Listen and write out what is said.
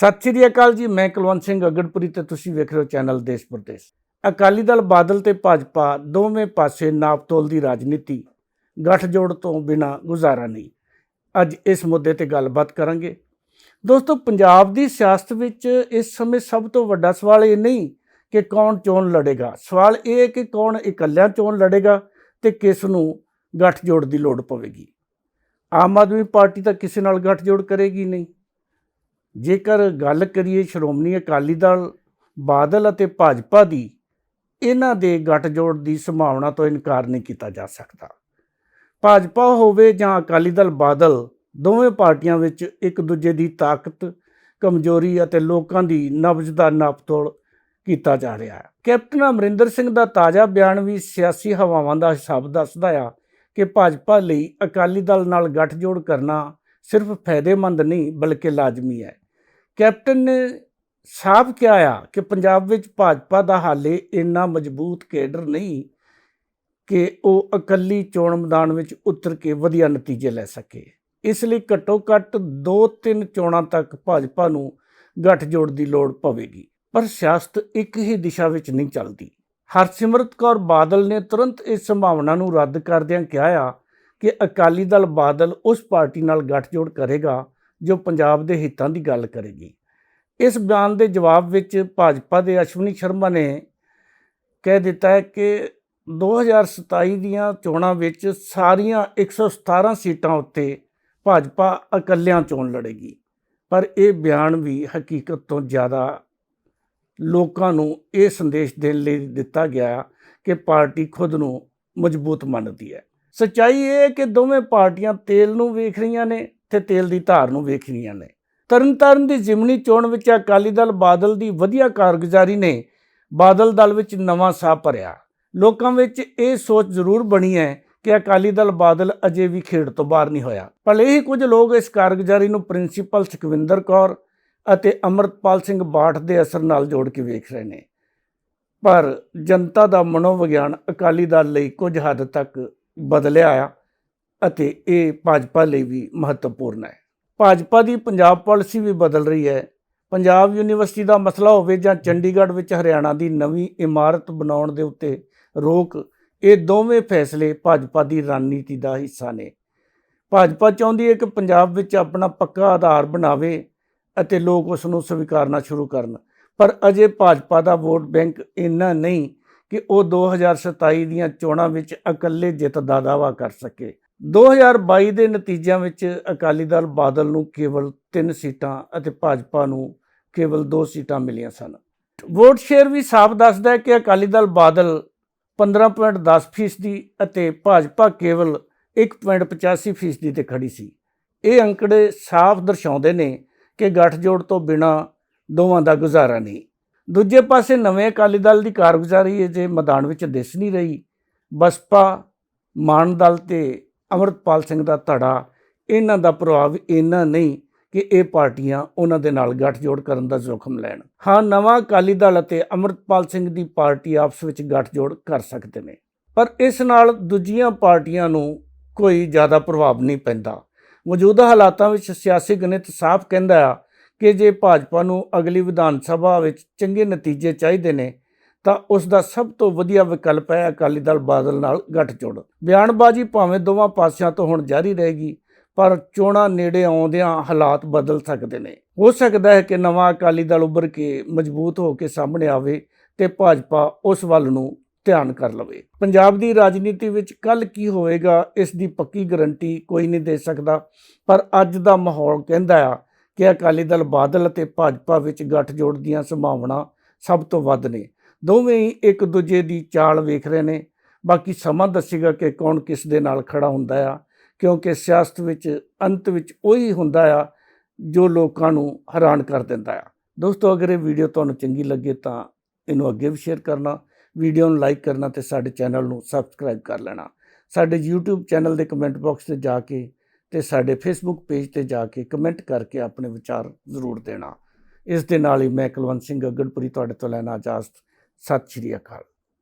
ਸਤਿ ਸ਼੍ਰੀ ਅਕਾਲ ਜੀ, ਮੈਂ ਕੁਲਵੰਤ ਸਿੰਘ ਅਗੜਪੁਰੀ ਤੇ ਤੁਸੀਂ ਵੇਖ ਰਹੇ ਹੋ ਚੈਨਲ ਦੇਸ਼ ਪ੍ਰਦੇਸ਼। ਅਕਾਲੀ ਦਲ ਬਾਦਲ ਤੇ ਭਾਜਪਾ ਦੋਵੇਂ ਪਾਸੇ ਨਾਪਤੋਲ ਦੀ ਰਾਜਨੀਤੀ, ਗੱਠਜੋੜ ਤੋਂ ਬਿਨਾ ਗੁਜ਼ਾਰਾ ਨਹੀਂ। ਅੱਜ ਇਸ ਮੁੱਦੇ ਤੇ ਗੱਲਬਾਤ ਕਰਾਂਗੇ। ਦੋਸਤੋ, ਪੰਜਾਬ ਦੀ ਸਿਆਸਤ ਵਿੱਚ ਇਸ ਸਮੇਂ ਸਭ ਤੋਂ ਵੱਡਾ ਸਵਾਲ ਇਹ ਨਹੀਂ ਕਿ ਕੌਣ ਚੋਣ ਲੜੇਗਾ। ਸਵਾਲ ਇਹ ਹੈ ਕਿ ਕੌਣ ਇਕੱਲਿਆਂ ਚੋਣ ਲੜੇਗਾ ਤੇ ਕਿਸ ਨੂੰ ਗੱਠਜੋੜ ਦੀ ਲੋੜ ਪਵੇਗੀ। ਆਮ ਆਦਮੀ ਪਾਰਟੀ ਤਾਂ ਕਿਸੇ ਨਾਲ ਗੱਠਜੋੜ ਕਰੇਗੀ ਨਹੀਂ। ਜੇਕਰ ਗੱਲ ਕਰੀਏ ਸ਼੍ਰੋਮਣੀ ਅਕਾਲੀ ਦਲ, ਬਾਦਲ ਅਤੇ ਭਾਜਪਾ ਦੀ, ਇਹਨਾਂ ਦੇ ਗੱਠਜੋੜ ਦੀ ਸੰਭਾਵਨਾ ਤੋਂ ਇਨਕਾਰ ਨਹੀਂ ਕੀਤਾ ਜਾ ਸਕਦਾ। ਭਾਜਪਾ ਹੋਵੇ ਜਾਂ ਅਕਾਲੀ ਦਲ, ਬਾਦਲ, ਦੋਵੇਂ ਪਾਰਟੀਆਂ ਵਿੱਚ ਇੱਕ ਦੂਜੇ ਦੀ ਤਾਕਤ, ਕਮਜ਼ੋਰੀ ਅਤੇ ਲੋਕਾਂ ਦੀ ਨਬਜ਼ ਦਾ ਨਾਪਤੋਲ ਕੀਤਾ ਜਾ ਰਿਹਾ ਹੈ। ਕੈਪਟਨ ਅਮਰਿੰਦਰ ਸਿੰਘ ਦਾ ਤਾਜ਼ਾ ਬਿਆਨ ਵੀ ਸਿਆਸੀ ਹਵਾਵਾਂ ਦਾ ਹਿਸਾਬ ਦੱਸਦਾ ਆ ਕਿ ਭਾਜਪਾ ਲਈ ਅਕਾਲੀ ਦਲ ਨਾਲ ਗੱਠਜੋੜ ਕਰਨਾ ਸਿਰਫ ਫਾਇਦੇਮੰਦ ਨਹੀਂ, ਬਲਕਿ ਲਾਜ਼ਮੀ ਹੈ। ਕੈਪਟਨ ਨੇ ਸਾਫ਼ ਕਿਹਾ ਆ ਕਿ ਪੰਜਾਬ ਵਿੱਚ ਭਾਜਪਾ ਦਾ ਹਾਲੇ ਇੰਨਾ ਮਜ਼ਬੂਤ ਕੇਡਰ ਨਹੀਂ ਕਿ ਉਹ ਇਕੱਲੀ ਚੋਣ ਮੈਦਾਨ ਵਿੱਚ ਉਤਰ ਕੇ ਵਧੀਆ ਨਤੀਜੇ ਲੈ ਸਕੇ। ਇਸ ਲਈ ਘੱਟੋ ਘੱਟ 2-3 ਚੋਣਾਂ ਤੱਕ ਭਾਜਪਾ ਨੂੰ ਗੱਠਜੋੜ ਦੀ ਲੋੜ ਪਵੇਗੀ, ਪਰ ਸਿਆਸਤ ਇੱਕ ਹੀ ਦਿਸ਼ਾ ਵਿੱਚ ਨਹੀਂ ਚੱਲਦੀ। ਹਰਸਿਮਰਤ ਕੌਰ ਬਾਦਲ ਨੇ ਤੁਰੰਤ ਇਸ ਸੰਭਾਵਨਾ ਨੂੰ ਰੱਦ ਕਰਦਿਆਂ ਕਿਹਾ ਆ ਕਿ ਅਕਾਲੀ ਦਲ ਬਾਦਲ ਉਸ ਪਾਰਟੀ ਨਾਲ ਗੱਠਜੋੜ ਕਰੇਗਾ ਜੋ ਪੰਜਾਬ ਦੇ ਹਿੱਤਾਂ ਦੀ ਗੱਲ ਕਰੇਗੀ। ਇਸ ਬਿਆਨ ਦੇ ਜਵਾਬ ਵਿੱਚ ਭਾਜਪਾ ਦੇ ਅਸ਼ਵਨੀ ਸ਼ਰਮਾ ਨੇ ਕਹਿ ਦਿੱਤਾ ਹੈ ਕਿ 2027 ਦੀਆਂ ਚੋਣਾਂ ਵਿੱਚ ਸਾਰੀਆਂ 117 ਸੀਟਾਂ ਉੱਤੇ ਭਾਜਪਾ ਇਕੱਲਿਆਂ ਚੋਣ ਲੜੇਗੀ। ਪਰ ਇਹ ਬਿਆਨ ਵੀ ਹਕੀਕਤ ਤੋਂ ਜ਼ਿਆਦਾ ਲੋਕਾਂ ਨੂੰ ਇਹ ਸੰਦੇਸ਼ ਦੇਣ ਲਈ ਦਿੱਤਾ ਗਿਆ ਕਿ ਪਾਰਟੀ ਖੁਦ ਨੂੰ ਮਜ਼ਬੂਤ ਮੰਨਦੀ ਹੈ। ਸੱਚਾਈ ਇਹ ਹੈ ਕਿ ਦੋਵੇਂ ਪਾਰਟੀਆਂ ਤੇਲ ਨੂੰ ਵੇਖ ਰਹੀਆਂ ਨੇ ਤੇ ਤੇਲ ਦੀ ਧਾਰ ਨੂੰ ਵੇਖ ਰਹੀਆਂ ਨੇ। ਤਰਨਤਾਰਨ ਦੀ ਜ਼ਿਮਨੀ ਚੋਣ ਵਿੱਚ ਅਕਾਲੀ ਦਲ ਬਾਦਲ ਦੀ ਵਧੀਆ ਕਾਰਗੁਜ਼ਾਰੀ ਨੇ ਬਾਦਲ ਦਲ ਵਿੱਚ ਨਵਾਂ ਸਾਹ ਭਰਿਆ। ਲੋਕਾਂ ਵਿੱਚ ਇਹ ਸੋਚ ਜ਼ਰੂਰ ਬਣੀ ਹੈ ਕਿ ਅਕਾਲੀ ਦਲ ਬਾਦਲ ਅਜੇ ਵੀ ਖੇਡ ਤੋਂ ਬਾਹਰ ਨਹੀਂ ਹੋਇਆ। ਭਲੇ ਹੀ ਕੁਝ ਲੋਕ ਇਸ ਕਾਰਗੁਜ਼ਾਰੀ ਨੂੰ ਪ੍ਰਿੰਸੀਪਲ ਸੁਖਵਿੰਦਰ ਕੌਰ ਅਤੇ ਅਮਰਤਪਾਲ ਸਿੰਘ ਬਾਠ ਦੇ ਅਸਰ ਨਾਲ ਜੋੜ ਕੇ ਵੇਖ ਰਹੇ ਨੇ। ਪਰ ਜਨਤਾ ਦਾ ਮਨੋਵਿਗਿਆਨ ਅਕਾਲੀ ਦਲ ਲਈ ਕੁਝ ਹੱਦ ਤੱਕ ਬਦਲਿਆ ਆ ਅਤੇ ਇਹ ਭਾਜਪਾ ਲਈ ਵੀ ਮਹੱਤਵਪੂਰਨ ਹੈ। ਭਾਜਪਾ ਦੀ ਪੰਜਾਬ ਪਾਲਿਸੀ ਵੀ ਬਦਲ ਰਹੀ ਹੈ। ਪੰਜਾਬ ਯੂਨੀਵਰਸਿਟੀ ਦਾ ਮਸਲਾ ਹੋਵੇ ਜਾਂ ਚੰਡੀਗੜ੍ਹ ਵਿੱਚ ਹਰਿਆਣਾ ਦੀ ਨਵੀਂ ਇਮਾਰਤ ਬਣਾਉਣ ਦੇ ਉੱਤੇ ਰੋਕ, ਇਹ ਦੋਵੇਂ ਫੈਸਲੇ ਭਾਜਪਾ ਦੀ ਰਣਨੀਤੀ ਦਾ ਹਿੱਸਾ ਨੇ। ਭਾਜਪਾ ਚਾਹੁੰਦੀ ਹੈ ਕਿ ਪੰਜਾਬ ਵਿੱਚ ਆਪਣਾ ਪੱਕਾ ਆਧਾਰ ਬਣਾਵੇ ਅਤੇ ਲੋਕ ਉਸ ਨੂੰ ਸਵੀਕਾਰਨਾ ਸ਼ੁਰੂ ਕਰਨ, ਪਰ ਅਜੇ ਭਾਜਪਾ ਦਾ ਵੋਟ ਬੈਂਕ ਇੰਨਾ ਨਹੀਂ ਕਿ ਉਹ 2027 ਦੀਆਂ ਚੋਣਾਂ ਵਿੱਚ ਇਕੱਲੇ ਜਿੱਤ ਦਾ ਦਾਅਵਾ ਕਰ ਸਕੇ। 2022 ਦੇ ਨਤੀਜਿਆਂ ਵਿੱਚ ਅਕਾਲੀ ਦਲ ਬਾਦਲ ਨੂੰ ਕੇਵਲ 3 ਸੀਟਾਂ ਅਤੇ ਭਾਜਪਾ ਨੂੰ ਕੇਵਲ 2 ਸੀਟਾਂ ਮਿਲੀਆਂ ਸਨ। ਵੋਟ ਸ਼ੇਅਰ ਵੀ ਸਾਫ਼ ਦੱਸਦਾ ਹੈ ਕਿ ਅਕਾਲੀ ਦਲ ਬਾਦਲ 15.10 ਫੀਸਦੀ ਅਤੇ ਭਾਜਪਾ ਕੇਵਲ 1.85 ਫੀਸਦੀ ਤੇ ਖੜੀ ਸੀ। ਇਹ ਅੰਕੜੇ ਸਾਫ਼ ਦਰਸਾਉਂਦੇ ਨੇ ਕਿ ਗੱਠਜੋੜ ਤੋਂ ਬਿਨਾ ਦੋਵਾਂ ਦਾ ਗੁਜ਼ਾਰਾ ਨਹੀਂ। ਦੂਜੇ ਪਾਸੇ ਨਵੇਂ ਅਕਾਲੀ ਦਲ ਦੀ ਕਾਰਗੁਜ਼ਾਰੀ ਜੇ ਮੈਦਾਨ ਵਿੱਚ ਦਿਸ ਨਹੀਂ ਰਹੀ, ਬਸਪਾ, ਮਾਨ ਦਲ ਤੇ ਅਮਰਤਪਾਲ ਸਿੰਘ ਦਾ ਧੜਾ, ਇਹਨਾਂ ਦਾ ਪ੍ਰਭਾਵ ਇੰਨਾ ਨਹੀਂ ਕਿ ਇਹ ਪਾਰਟੀਆਂ ਉਹਨਾਂ ਦੇ ਨਾਲ ਗੱਠਜੋੜ ਕਰਨ ਦਾ ਜ਼ੋਖਮ ਲੈਣ। ਹਾਂ, ਨਵਾਂ ਅਕਾਲੀ ਦਲ ਅਤੇ ਅਮਰਤਪਾਲ ਸਿੰਘ ਦੀ ਪਾਰਟੀ ਆਪਸ ਵਿੱਚ ਗੱਠਜੋੜ ਕਰ ਸਕਦੇ ਨੇ, ਪਰ ਇਸ ਨਾਲ ਦੂਜੀਆਂ ਪਾਰਟੀਆਂ ਨੂੰ ਕੋਈ ਜ਼ਿਆਦਾ ਪ੍ਰਭਾਵ ਨਹੀਂ ਪੈਂਦਾ। ਮੌਜੂਦਾ ਹਾਲਾਤਾਂ ਵਿੱਚ ਸਿਆਸੀ ਗਣਿਤ ਸਾਫ਼ ਕਹਿੰਦਾ ਆ ਕਿ ਜੇ ਭਾਜਪਾ ਨੂੰ ਅਗਲੀ ਵਿਧਾਨ ਸਭਾ ਵਿੱਚ ਚੰਗੇ ਨਤੀਜੇ ਚਾਹੀਦੇ ਨੇ, ਤਾਂ ਉਸ ਦਾ ਸਭ ਤੋਂ ਵਧੀਆ ਵਿਕਲਪ ਹੈ ਅਕਾਲੀ ਦਲ ਬਾਦਲ ਨਾਲ ਗੱਠਜੋੜ। ਬਿਆਨਬਾਜ਼ੀ ਭਾਵੇਂ ਦੋਵਾਂ ਪਾਸਿਆਂ ਤੋਂ ਹੁਣ ਜਾਰੀ ਰਹੇਗੀ, ਪਰ ਚੋਣਾਂ ਨੇੜੇ ਆਉਂਦਿਆਂ ਹਾਲਾਤ ਬਦਲ ਸਕਦੇ ਨੇ। ਹੋ ਸਕਦਾ ਹੈ ਕਿ ਨਵਾਂ ਅਕਾਲੀ ਦਲ ਉੱਭਰ ਕੇ ਮਜ਼ਬੂਤ ਹੋ ਕੇ ਸਾਹਮਣੇ ਆਵੇ ਤੇ ਭਾਜਪਾ ਉਸ ਵੱਲ ਨੂੰ ਧਿਆਨ ਕਰ ਲਵੇ। ਪੰਜਾਬ ਦੀ ਰਾਜਨੀਤੀ ਵਿੱਚ ਕੱਲ ਕੀ ਹੋਵੇਗਾ, ਇਸ ਦੀ ਪੱਕੀ ਗਰੰਟੀ ਕੋਈ ਨਹੀਂ ਦੇ ਸਕਦਾ, ਪਰ ਅੱਜ ਦਾ ਮਾਹੌਲ ਕਹਿੰਦਾ ਆ ਕਿ ਅਕਾਲੀ ਦਲ ਬਾਦਲ ਅਤੇ ਭਾਜਪਾ ਵਿੱਚ ਗੱਠਜੋੜ ਦੀਆਂ ਸੰਭਾਵਨਾ ਸਭ ਤੋਂ ਵੱਧ ਨੇ। ਦੋਵੇਂ ਹੀ ਇੱਕ ਦੂਜੇ ਦੀ ਚਾਲ ਵੇਖ ਰਹੇ ਨੇ। ਬਾਕੀ ਸਮਾਂ ਦੱਸੇਗਾ ਕਿ ਕੌਣ ਕਿਸ ਦੇ ਨਾਲ ਖੜਾ ਹੁੰਦਾ ਆ, ਕਿਉਂਕਿ ਸਿਆਸਤ ਵਿੱਚ, ਅੰਤ ਵਿੱਚ ਉਹੀ ਹੁੰਦਾ ਆ ਜੋ ਲੋਕਾਂ ਨੂੰ ਹੈਰਾਨ ਕਰ ਦਿੰਦਾ ਆ। ਦੋਸਤੋ, ਅਗਰ ਇਹ ਵੀਡੀਓ ਤੁਹਾਨੂੰ ਚੰਗੀ ਲੱਗੇ ਤਾਂ ਇਹਨੂੰ ਅੱਗੇ ਵੀ ਸ਼ੇਅਰ ਕਰਨਾ, ਵੀਡੀਓ ਨੂੰ ਲਾਈਕ ਕਰਨਾ ਤੇ ਸਾਡੇ ਚੈਨਲ ਨੂੰ ਸਬਸਕ੍ਰਾਈਬ ਕਰ ਲੈਣਾ। ਸਾਡੇ YouTube ਚੈਨਲ ਦੇ ਕਮੈਂਟ ਬਾਕਸ ਤੇ ਜਾ ਕੇ ਤੇ ਸਾਡੇ ਫੇਸਬੁੱਕ ਪੇਜ ਤੇ ਜਾ ਕੇ ਕਮੈਂਟ ਕਰਕੇ ਆਪਣੇ ਵਿਚਾਰ ਜ਼ਰੂਰ ਦੇਣਾ। ਇਸ ਦੇ ਨਾਲ ਹੀ ਮੈਂ ਕੁਲਵੰਤ ਸਿੰਘ ਅਗੜਪੁਰੀ ਤੁਹਾਡੇ ਤੋਂ ਲੈਣਾ ਇਜਾਜ਼ਤ। ਸਤਿ ਸ਼੍ਰੀ ਅਕਾਲ।